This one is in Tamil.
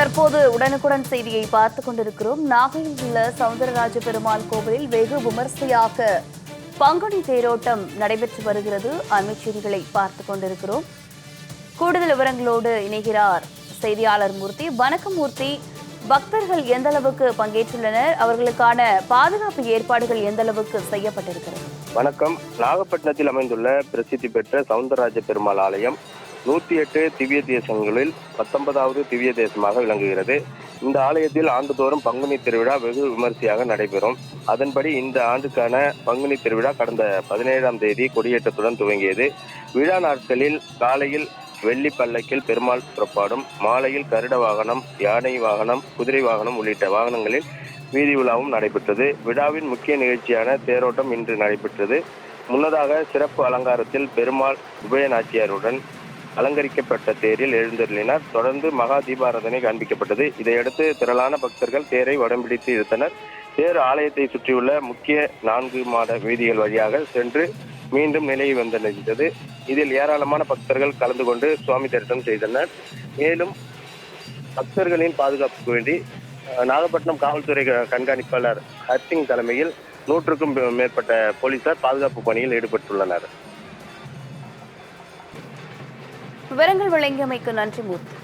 தற்போது உடனுக்குடன் செய்தியை பார்த்துக் கொண்டிருக்கிறோம். நாகையில் உள்ள சவுந்தரராஜ பெருமாள் கோவிலில் வெகு விமர்சையாக பங்குனி தேரோட்டம் நடைபெற்று வருகிறது. அமைச்சரிகளை பார்த்து பார்த்துக் கொண்டிருக்கிறோம். கூடுதல் விவரங்களோடு இணைகிறார் செய்தியாளர் மூர்த்தி. வணக்கம் மூர்த்தி. பக்தர்கள் எந்த அளவுக்கு பங்கேற்றுள்ளனர்? அவர்களுக்கான பாதுகாப்பு ஏற்பாடுகள் எந்த அளவுக்கு செய்யப்பட்டிருக்கிறது? வணக்கம். நாகப்பட்டினத்தில் அமைந்துள்ள பிரசித்தி பெற்ற சவுந்தரராஜ பெருமாள் ஆலயம் நூத்தி எட்டு திவ்ய தேசங்களில் பத்தொன்பதாவது திவ்ய தேசமாக விளங்குகிறது. இந்த ஆலயத்தில் ஆண்டுதோறும் பங்குனி திருவிழா வெகு விமரிசையாக நடைபெறும். அதன்படி இந்த ஆண்டுக்கான பங்குனி திருவிழா கடந்த பதினேழாம் தேதி கொடியேற்றத்துடன் துவங்கியது. விழா நாட்களில் காலையில் வெள்ளி பல்லக்கில் பெருமாள் புறப்பாடும் மாலையில் கருட வாகனம் யானை வாகனம் குதிரை வாகனம் உள்ளிட்ட வாகனங்களில் வீதி விழாவும் நடைபெற்றது. விழாவின் முக்கிய நிகழ்ச்சியான தேரோட்டம் இன்று நடைபெற்றது. முன்னதாக சிறப்பு அலங்காரத்தில் பெருமாள் உபயநாச்சியாருடன் அலங்கரிக்கப்பட்ட தேரில் எழுந்தருளினார். தொடர்ந்து மகா தீபாராதனை காண்பிக்கப்பட்டது. இதையடுத்து திரளான பக்தர்கள் தேரை வடம்பிடித்து இழுத்தனர். தேர் ஆலயத்தை சுற்றியுள்ள முக்கிய நான்கு மாத வீதிகள் வழியாக சென்று மீண்டும் நிலையை வந்தடைந்தது. இதில் ஏராளமான பக்தர்கள் கலந்து கொண்டு சுவாமி தரிசனம் செய்தனர். மேலும் பக்தர்களின் பாதுகாப்புக்கு வேண்டி நாகப்பட்டினம் காவல்துறை கண்காணிப்பாளர் ஹர்சிங் தலைமையில் நூற்றுக்கும் மேற்பட்ட போலீசார் பாதுகாப்பு பணியில் ஈடுபட்டுள்ளனர். விவரங்கள் வழங்கியமைக்கு நன்றி மூர்த்தி.